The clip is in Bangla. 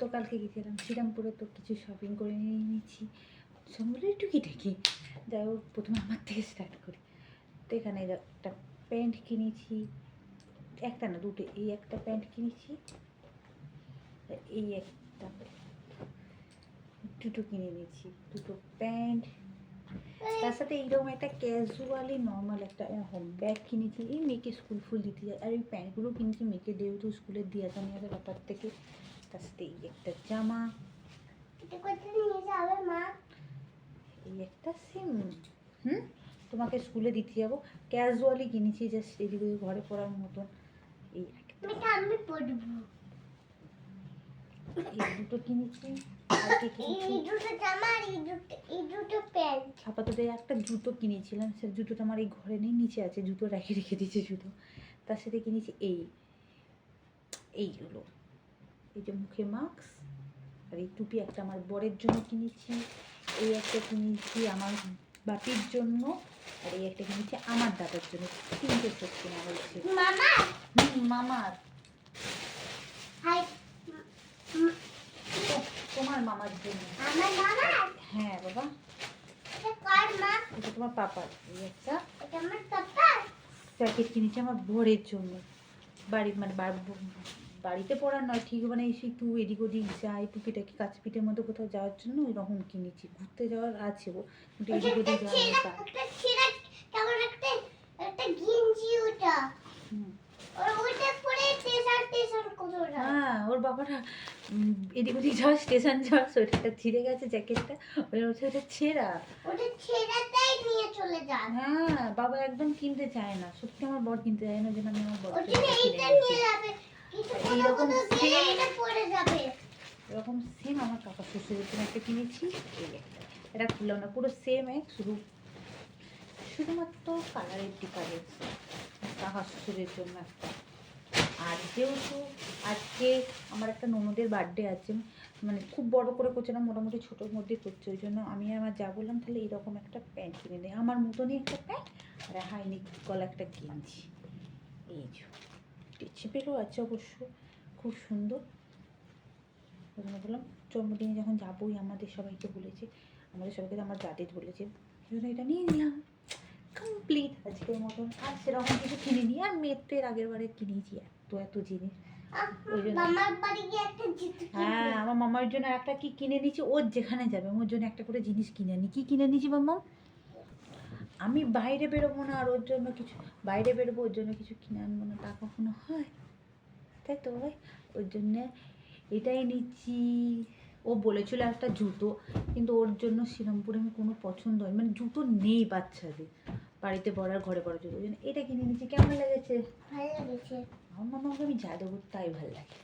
তো কালকে গেছিলাম, শ্রীরামপুরে তো কিছু শপিং করে নিয়ে নিয়েছি। সবগুলো টুকিটাকি যাই হোক, প্রথমে আমার থেকে স্টার্ট করি। তো এখানে একটা প্যান্ট কিনেছি, একটা না দুটো, এই একটা প্যান্ট কিনেছি এই একটা দুটো কিনে নিয়েছি, দুটো প্যান্ট তার সাথে এইরকম একটা ক্যাজুয়ালি নর্মাল একটা হোম ব্যাগ কিনেছি। এই মেয়েকে স্কুল ফুল দিতে যায় আর এই প্যান্টগুলো কিনেছি, মেয়েকে যেহেতু স্কুলে দিয়ে আসা নিয়ে ব্যাপার থেকে। তার সাথে এই একটা জামা এই একটা সিম হুম তোমাকে স্কুলে দিতে যাব। ক্যাজুয়ালি কিনেছি জাস্ট এদিকে ঘরে পড়ার মতন। এই একটা আমি পরবো এই দুটো কিনেছি আপাতত একটা জুতো কিনেছিলাম। সে জুতোটা আমার এই ঘরে নেই নিচে আছে। জুতো রেখে রেখে দিয়েছে জুতো। তার সাথে কিনেছি এই। এইগুলো। এই যে মুখে মাস্ক আর এই টুপি একটা আমার বরের জন্য কিনেছি এই একটা কিনেছি আমার বাপির জন্য আর এই একটা কিনেছি আমার দাদার জন্য। তিনটে সেট কিনা হয়েছে। মামা? হুম মামার। তোমার মামার জন্য। আমার মামা হ্যাঁ বাবা। এটা তোমার পাপার। এই একটা প্যাকেট কিনেছি আমার বরের জন্য। বাড়ির মানে বাড়িতে পড়ার নয় ঠিক মানে এসে একটু এদিক ওদিক যাই টুকিটাকি কাছ পিঠের মতো কোথাও যাওয়ার জন্য ওই রকম কিনেছি ঘুরতে যাওয়ার আছে ও কিন্তু এদিক ওদিক যাওয়ার যায় ওটা। হ্যাঁ ওর বাবারা এদিক ওদিক যাওয়ার স্টেশন যাওয়ার সোয়েটারটা ছিঁড়ে গেছে জ্যাকেটটা ওই হচ্ছে ওটা ছেঁড়া। ওটা ছেঁড়াটাই নিয়ে চলে যান। হ্যাঁ বাবা একদম কিনতে চায় না সত্যি আমার বর কিনতে চায় না জন্য আমি আমার বর এইটা নিয়ে যাবে। এইরকম এটা এরকম সেম আমার কাকা শ্বশুরের জন্য একটা কিনেছি। এই একটা এটা খুললাম না পুরো সেম এক শুধু শুধুমাত্র কালারের ডিফারেন্স কাকা শ্বশুরের জন্য একটা। আর যেহেতু আজকে আমার একটা ননদের বার্থডে আছে মানে খুব বড় করে করছে না মোটামুটি ছোটোর মধ্যে করছে ওই জন্য আমি আমার যা বললাম তাহলে এরকম একটা প্যান্ট কিনে দেয় আমার মতনই একটা প্যান্ট আর হাইনিক গলা একটা গেঞ্জি এই যে। টিচিপেরও আছে অবশ্য খুব সুন্দর। জন্য বললাম জন্মদিনে যখন যাবোই আমাদের সবাইকে বলেছে আমাদের সবাইকে আমার যাদের বলেছে সেই এটা নিয়ে নিলাম। কমপ্লিট আজকের মতন। আর সেরকম কিছু কিনে নিই আর মেয়ের এর আগের বারে কিনেছি এত এত জিনিস। ওই জন্য- হ্যাঁ আমার মামার জন্য একটা কি কিনে নিয়েছি ওর যেখানে যাবে ওর জন্য একটা করে জিনিস কিনে নি। কি কিনে নিয়েছি মামা আমি বাইরে বেরোবো না আর ওর জন্য কিছু বাইরে বেরোবো ওর জন্য কিছু কিনে আনব না তা কখনো হয়? তাই তো ভাই ওর জন্যে এটাই নিচ্ছি। ও বলেছিল একটা জুতো কিন্তু ওর জন্য শ্রীরামপুরে আমি কোনো পছন্দ হয় মানে জুতো নেই বাচ্চাদের বাড়িতে পড়ার ঘরে পড়ার জুতো ওই জন্য এটা কিনে নিচ্ছি কেমন লেগেছে? ভালো লেগেছে। আমার মামাকে আমি যা দেবো তাই ভালো লাগে।